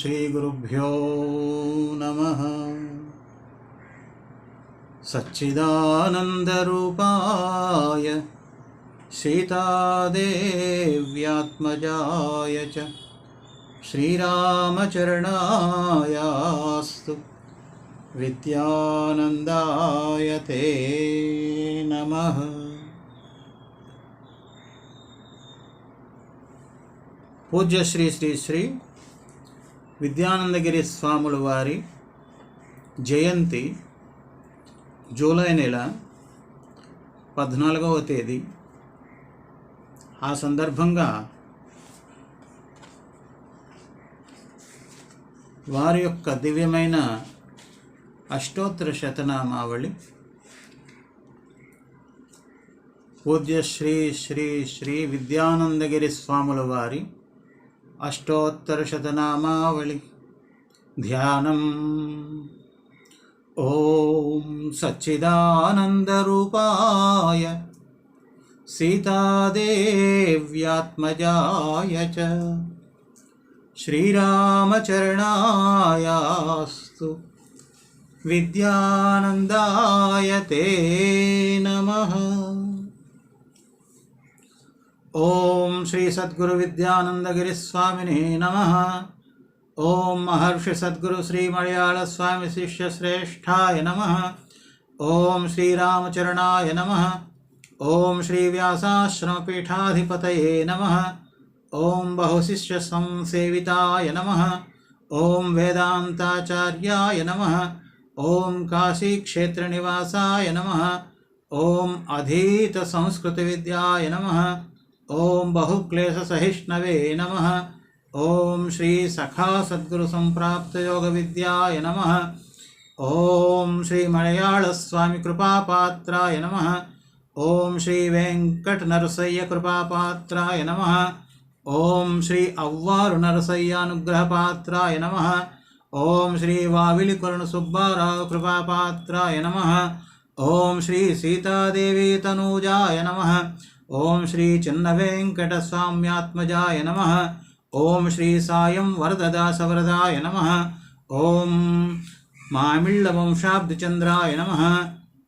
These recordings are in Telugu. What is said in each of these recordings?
श्रीगुरुभ्यो नमः। सच्चिदानन्दरूपाय सीतादेव्यात्मजाय च श्रीरामचरणायास्तु विद्यानन्दाय ते नमः। पूज्य श्री श्री श्री విద్యానందగిరి స్వాముల వారి జయంతి జూలై నెల పద్నాలుగవ తేదీ. ఆ సందర్భంగా వారి యొక్క దివ్యమైన అష్టోత్తర శతనామావళి పూజ్య శ్రీ శ్రీ శ్రీ విద్యానందగిరి స్వాముల వారి అష్టోత్తర శతనామావళి ధ్యానం ఓం సచ్చిదానందరూపాయ సీతాదేవ్యాత్మజాయ చ శ్రీరామచరణాయాస్తు విద్యానందాయ తే నమః ఓం శ్రీ సద్గురు విద్యానందగిరి స్వామిని నమ. ఓం మహర్షి సద్గురు శ్రీ మలయాళ స్వామి శిష్య శ్రేష్టాయ నమ. ఓం శ్రీరామచరణాయ నమ. ఓం శ్రీ వ్యాసాశ్రమపీఠాధిపతయే నమ. ఓం బహుశిష్య సంసేవితాయ నమ. ఓం వేదాంతాచార్యాయ నమ. ఓం కాశీక్షేత్రనివాసాయ నమ. ఓం అధీత సంస్కృత విద్యాయ నమ. ఓం బహుక్లేశసహిష్ణవే నమ. ఓం శ్రీ సఖా సద్గురు సంప్రాప్తయోగ విద్యాయ నమ. ఓం శ్రీ మలయాళస్వామి కృపాపాత్రాయ నమ. ఓం శ్రీ వెంకట నరసయ్య కృపాపాత్రాయ నమ. ఓం శ్రీ అవ్వారు నరసయ్యానుగ్రహపాత్రాయ నమ. ఓం శ్రీ వావిలి చిన్న వెంకట నమ. ఓం శ్రీ సాయం వరదదాసవరదాయ నమ. ఓం మామిళ్ళ వంశాబ్దిచంద్రాయ నమ.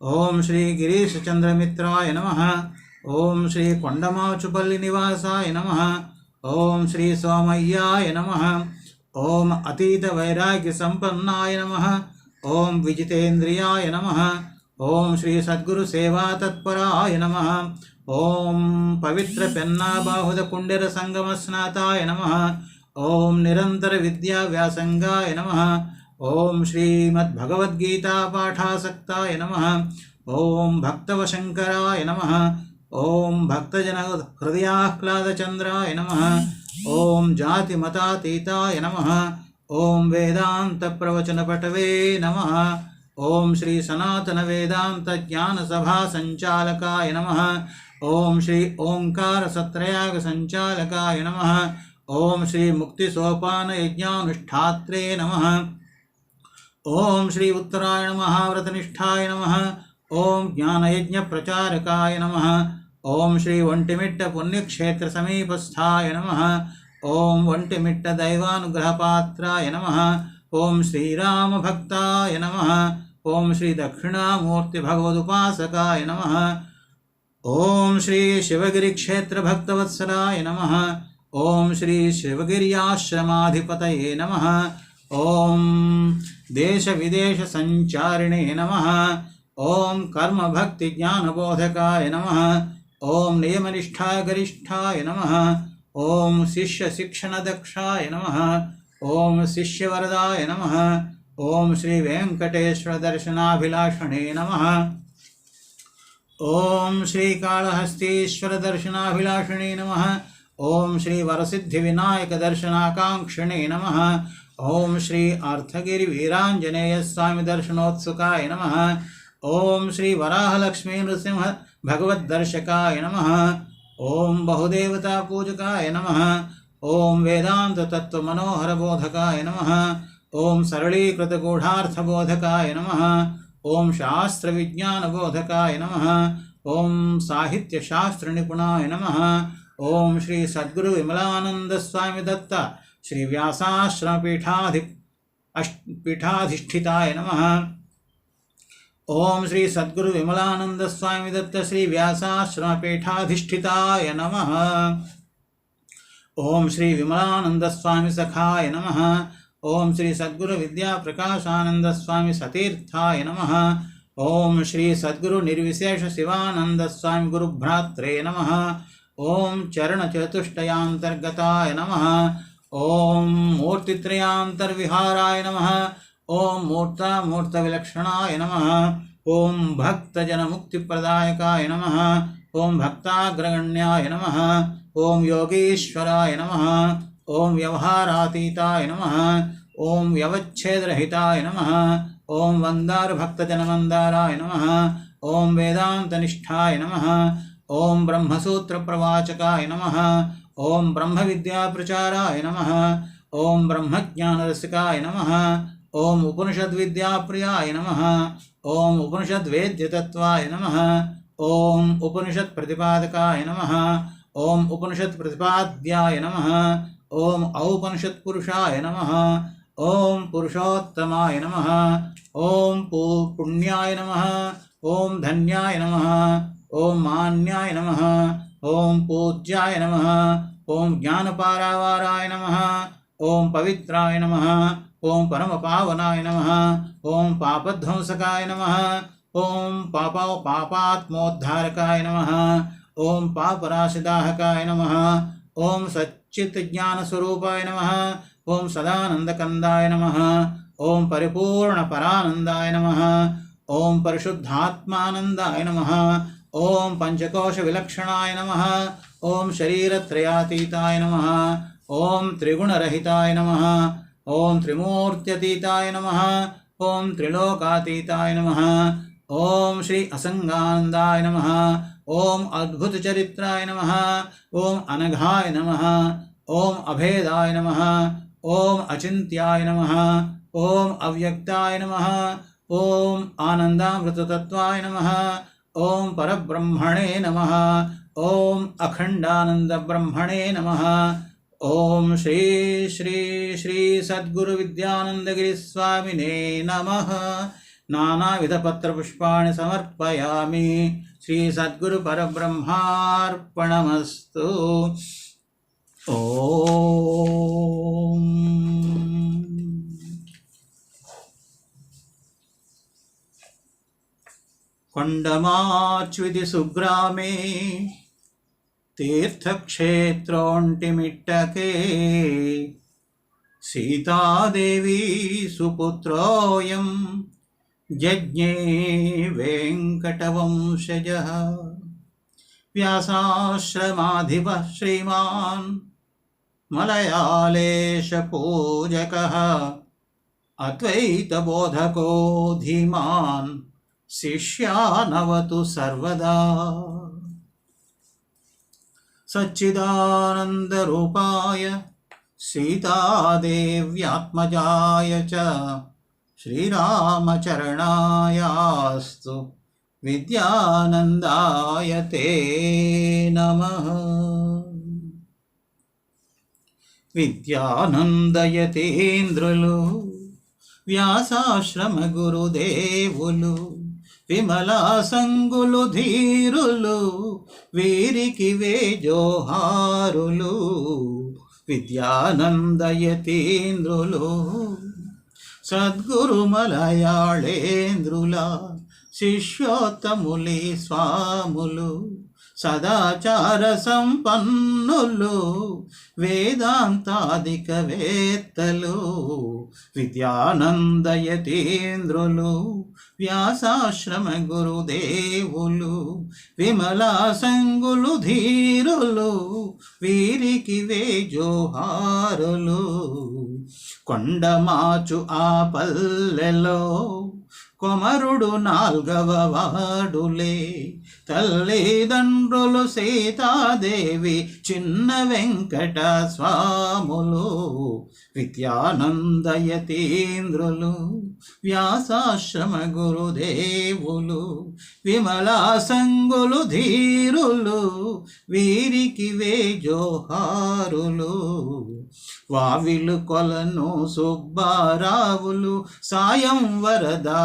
ఓం శ్రీ గిరీశచంద్రమిత్రాయ నమ. ఓం శ్రీ కొండమాచుపల్లి నివాసాయ నమ. ఓం శ్రీ సోమయ్యాయ నమ. ఓం అతీత వైరాగ్య సంపన్నాయ నమ. ఓం విజితేంద్రియాయ నమ. ఓం శ్రీ సద్గురు సేవా తత్పరాయ నమ. ఓం పవిత్ర పెన్నాబాహుద కుండెర సంగమ స్నాతాయ నమ. ఓం నిరంతర విద్యా వ్యాసంగాయ నమ. ఓం శ్రీమద్భగవద్గీతా పాఠాసక్తాయ నమ. ఓం భక్తవశంకరాయ నమ. ఓం భక్తజన హృదయాహ్లాదచంద్రాయ నమ. ఓం జాతిమతాతీతాయ నమ. ఓం వేదాంత ప్రవచన పటవే నమ. ఓం శ్రీ సనాతన వేదాంత జ్ఞాన సభా సంచాలకాయ నమ. ఓం శ్రీ ఓంకార సత్రయాగ సంచాలకాయ నమ ఓం శ్రీ ముక్తి సోపాన యజ్ఞానుష్ఠాత్రే నమ ఓం శ్రీ ఉత్తరాయణ మహావ్రతనిష్టాయ నమ ఓం జ్ఞానయజ్ఞ ప్రచారకాయ నమ ఓం శ్రీ ఒంటిమిట్ట పుణ్యక్షేత్ర సమీపస్థాయ నమ ఓం ఒంటిమిట్ట దైవానుగ్రహపాత్రాయ నమ ఓం శ్రీరామభక్తాయ నమ ఓం శ్రీ దక్షిణామూర్తి భగవదుపాసకాయ నమ ఓం శ్రీ శివగిరిక్షేత్ర భక్తవత్సలాయ నమ ఓం శ్రీ శివగిర్యాశ్రమాధిపతయే నమ ఓం దేశ విదేశ సంచారిణే నమ ఓం కర్మభక్తి జ్ఞానబోధకాయ నమ ఓం నియమనిష్టాగరిష్టాయ నమ ఓం శిష్య శిక్షణదక్షాయ నమ ఓం శిష్యవరదాయ నమ ఓం శ్రీ వెంకటేశ్వర దర్శనాభిలాషణే నమ ఓం శ్రీకాళహస్తీశ్వర దర్శనాభిలాషిణే నమ ఓం శ్రీ వరసిద్ధి వినాయక దర్శనాకాంక్షిణే నమ ఓం శ్రీ అర్థగిరి వీరాంజనేయ స్వామి దర్శనోత్సుకాయ నమ ఓం శ్రీ ఓం శాస్త్ర విజ్ఞానబోధకాయ నమ. ఓం సాహిత్య శాస్త్ర నిపుణాయ నమ. ఓం శ్రీ సద్గురు విమలానంద స్వామి దత్త శ్రీ వ్యాసాశ్రమ పీఠాధి అష్ పీఠాధిష్ఠితాయ నమ. ఓం శ్రీ సద్గురు విమలానంద స్వామి దత్త శ్రీ వ్యాసాశ్రమ నమ. ఓం శ్రీ విమలానంద స్వామి సఖాయ నమ. ओम श्री सद्गुरु विद्या प्रकाशानंद स्वामी सतीर्थाय नमः। ओम श्री सद्गुरु निर्विशेष शिवानंद स्वामी गुरुभ्रात्रे नमः। ओम चरण चतुष्टयांतर्गताय नमः। ओम मूर्तित्रयांतर्विहाराय नमः। ओम मूर्ता मूर्तविलक्षणाय नमः। ओम भक्तजनमुक्तिप्रदायकाय नमः। ओम भक्ताग्रगण्याय नमः। ओम योगीश्वराय नमः। ओम व्यवहारातीताय नमः ओम व्यवच्छेदरहिताय नमः ओम वन्दारभक्तजनमन्दाराय नमः ओम वेदान्तनिष्ठाय नमः ओम ब्रह्मसूत्रप्रवाचकाय नमः ओम ब्रह्मविद्याप्रचाराय नमः ओम ब्रह्मज्ञानरसिकाय नमः ओम उपनिषद्विद्याप्रियाय नमः ओम उपनिषद्वेद्यतत्त्वाय नमः ओम उपनिषत्प्रतिपादकाय नमः ओम उपनिषत्प्रतिपाद्याय नमः ओम औपनिषत्पुरुषाय नमः ओम पुरुषोत्तमाय नमः पु पुण्याय नमः ओम धन्याय नमः ओम मान्याय नमः ओम पूज्याय नमः ओम ज्ञानपारावाराय नमः ओम पवित्राय नमः ओम परमपावनाय नमः ओम पापध्वंसकाय नमः ओम पापा पापात्मोद्धारकाय नमः ओम पापराशिदाहकाय नमः ओम सच्चित्ज्ञानस्वरूपाय नमः ओम सदानन्दकन्दाय नमः ओम परिपूर्णपरानन्दाय नमः ओम परिशुद्धात्मानन्दाय नमः ओम पञ्चकोशविलक्षणाय नमः ओम शरीरत्रयातीताय नमः ओम त्रिगुणरहिताय नमः ओम त्रिमूर्त्यतीताय नमः ओम त्रिलोकातीताय नमः ओम श्री असंगानंदाय नमः, ओम अद्भुतचरित्राय नमः, ओम अनघाय नमः, ओम अभेदाय नमः, ओम अचिन्त्याय नमः, ओम अव्यक्ताय नमः, ओम आनन्दामृततत्त्वाय नमः, ओम परब्रह्मणे नमः, ओम अखण्डानन्दब्रह्मणे नमः, ओम श्री श्री श्री सद्गुरु विद्यानंदगिरि स्वामिने नमः। नानाविधपत्रपुष्पाणि समर्पयामि श्रीसद्गुरुपरब्रह्मार्पणमस्तु ॐ कोण्डमाच्विति सुग्रामे तीर्थक्षेत्रोण्टिमिट्टके सीतादेवी सुपुत्रोऽयम् यज्ञे वेङ्कटवंशजः। व्यासाश्रमाधिपः श्रीमान् मलयालेशपूजकः। अद्वैतबोधको धीमान् शिष्यानवतु सर्वदा। सच्चिदानन्दरूपाय सीतादेव्यात्मजाय च శ్రీరామచరణాయాస్తు విద్యానందాయ తే నమ. విద్యానందయతేంద్రులు వ్యాసాశ్రమ గురుదేవులు విమలా సంగులు ధీరులు వీరికి వే జోహారులు విద్యానందయతేంద్రులు సద్గురు మలయాళేంద్రులా శిష్యోత్తములి స్వాములు. సదాచార సంపన్నులు వేదాంతాధిక వేత్తలు విద్యానందయతీంద్రులు వ్యాసాశ్రమ గురుదేవులు విమలా సంగులు ధీరులు వీరికి వేజోహారులు. కొండమాచు ఆ పల్లెలో కొమరుడు నాల్గవ వాడులే. తల్లిదండ్రులు సీతాదేవి చిన్న వెంకట స్వాములు. విద్యానందయతీంద్రులు వ్యాసాశ్రమ గురుదేవులు విమలా సంగులు ధీరులు వీరికి వే జోహారులు వావిలు కొలను సుబ్బారావులు సాయం వరదాదాసులు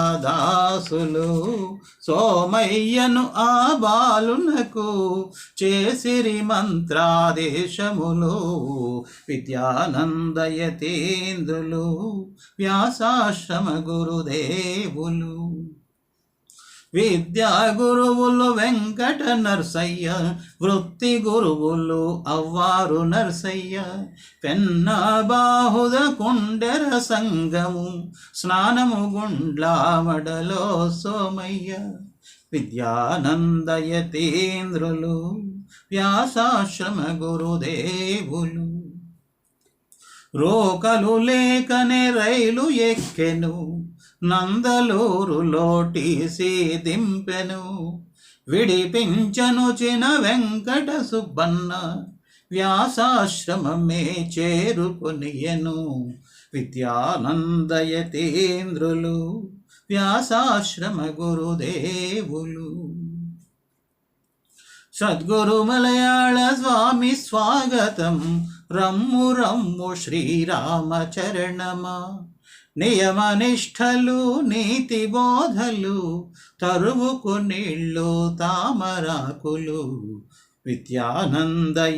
సోమయ్యను ఆ బాలునకు చేసిరి మంత్రాదేశములు. విద్యానందయతేంద్రులు వ్యాసాశ్రమ గురుదేవులు. విద్యా గురువులు వెంకట నర్సయ్య వృత్తి గురువులు అవ్వారు నర్సయ్య. పెన్న బాహుద కుండెర సంగము స్నానము గుండ్లామడలో సోమయ్య. విద్యానందయతీంద్రులు వ్యాసాశ్రమ గురుదేవులు. రోకలు లేకనే రైలు ఎక్కెను నందలూరులో టీసీ దింపెను విడిపించను చిన వెంకట సుబ్బన్న. వ్యాసాశ్రమమే చేరుకొనియను. విద్యానందయతీంద్రులు వ్యాసాశ్రమ గురుదేవులు. సద్గురు మలయాళ స్వామి స్వాగతం. రమ్ము రమ్ము శ్రీరామచరణమా. నియమనిష్టలు నీతి బోధలు తరువుకు నీళ్ళు తామరాకులు విద్యానందయతీంద్రులు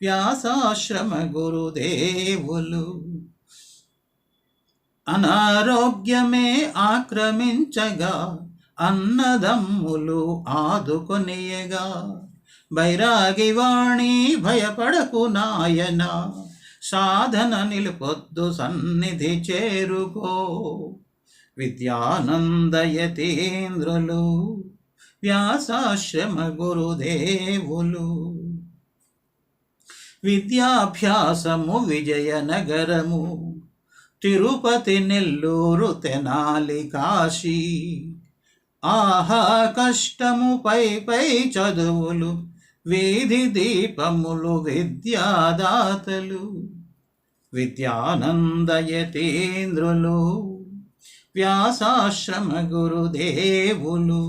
వ్యాసాశ్రమ గురుదేవులు. అనారోగ్యమే ఆక్రమించగా అన్నదమ్ములు ఆదుకొనియగా వైరాగివాణి భయపడకు నాయనా. సాధన నిలుపొద్దు సన్నిధి చేరుకో. విద్యానందయతీంద్రులు వ్యాసాశ్రమ గురుదేవులు. విద్యాభ్యాసము విజయనగరము తిరుపతి నెల్లూరు తెనాలి కాశీ. ఆహా కష్టము పై పై చదువులు వీధి దీపములు విద్యాదాతలు. విద్యానందయతేంద్రులు వ్యాసాశ్రమ గురుదేవులు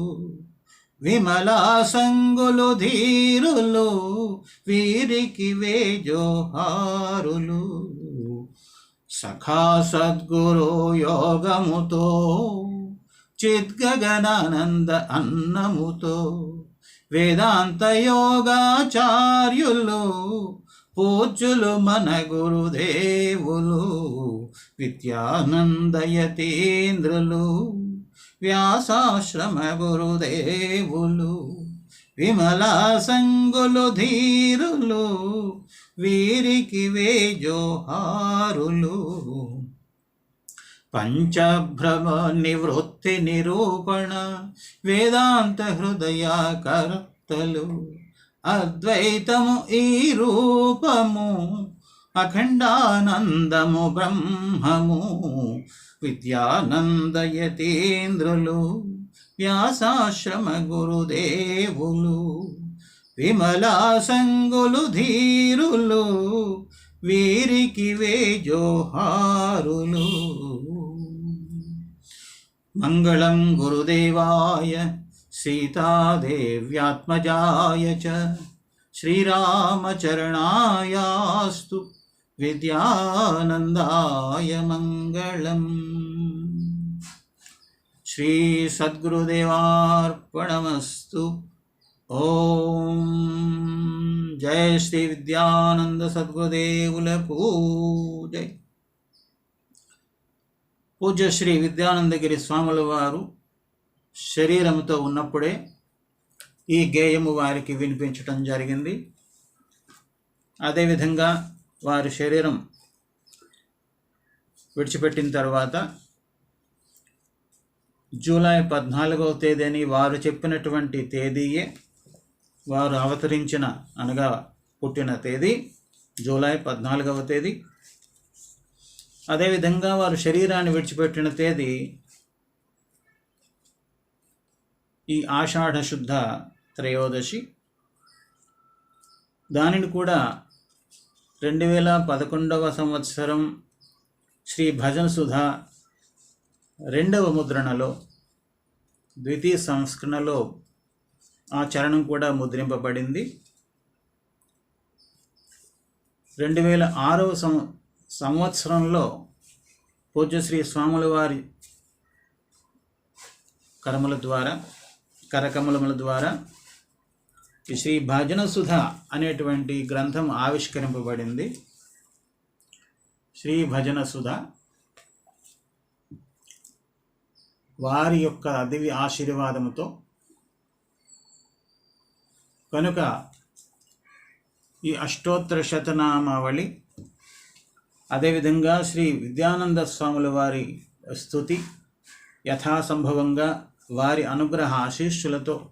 విమలా సంగులు ధీరులు వీరికి వేజోహారులు. సఖా సద్గురు యోగముతో చిద్గగనానంద అన్నముతో వేదాంత యోగాచార్యులు పూజ్యులు మన గురుదేవులు విద్యానందయతీంద్రులు వ్యాసాశ్రమ గురుదేవులు విమలా సంగులు ధీరులు వీరికి వేజోహారులు. పంచభ్రమ నివృత్తి నిరూపణ వేదాంత హృదయాకర్తలు అద్వైతము ఈ రూపము అఖండానందము బ్రహ్మము విద్యానందయతీంద్రులు వ్యాసాశ్రమ గురుదేవులు విమలా సంగులు ధీరులు వీరికి వేజోహారులు. మంగళం గురుదేవాయ సీతాదేవ్యాత్మజాయ చ. శ్రీరామచరణాయాస్తు. విద్యానందాయ మంగళం. శ్రీ సద్గురుదేవార్పణమస్తు. ఓం. జయ శ్రీ విద్యానంద సద్గురుదేవులకు జై పూజ్య శ్రీ విద్యానందగిరి స్వాముల వారు శరీరంతో ఉన్నప్పుడే ఈ గేయము వారికి వినిపించటం జరిగింది. అదేవిధంగా వారి శరీరం విడిచిపెట్టిన తర్వాత జూలై పద్నాలుగవ తేదీని వారు చెప్పినటువంటి తేదీయే వారు అవతరించిన అనగా పుట్టిన తేదీ జూలై పద్నాలుగవ తేదీ. అదేవిధంగా వారు శరీరాన్ని విడిచిపెట్టిన తేదీ ఈ ఆషాఢశుద్ధ త్రయోదశి. దానిని కూడా రెండు వేల పదకొండవ సంవత్సరం శ్రీ భజన సుధ రెండవ ముద్రణలో ద్వితీయ సంస్కరణలో ఆ చరణం కూడా ముద్రింపబడింది. రెండు వేల ఆరవ సం సంవత్సరంలో పూజ్యశ్రీ స్వాముల వారి కర్మల ద్వారా కరకమలముల ద్వారా ఈ శ్రీ భజన సుధ అనేటువంటి గ్రంథం ఆవిష్కరింపబడింది. శ్రీ భజన సుధ వారి యొక్క దివ్య ఆశీర్వాదముతో కనుక ఈ అష్టోత్తర శతనామావళి అదేవిధంగా శ్రీ విద్యానంద స్వాముల వారి స్థుతి యథాసంభవంగా వారి అనుగ్రహ ఆశీస్సులతో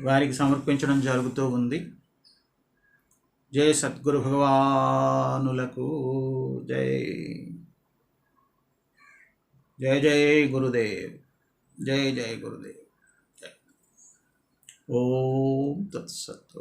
వారికి సమర్పించడం జరుగుతూ ఉంది. జై సద్గురు భగవానులకు జై. జై జై గురుదేవ్. జై జై గురుదేవ్. జై. ఓం తత్సత్.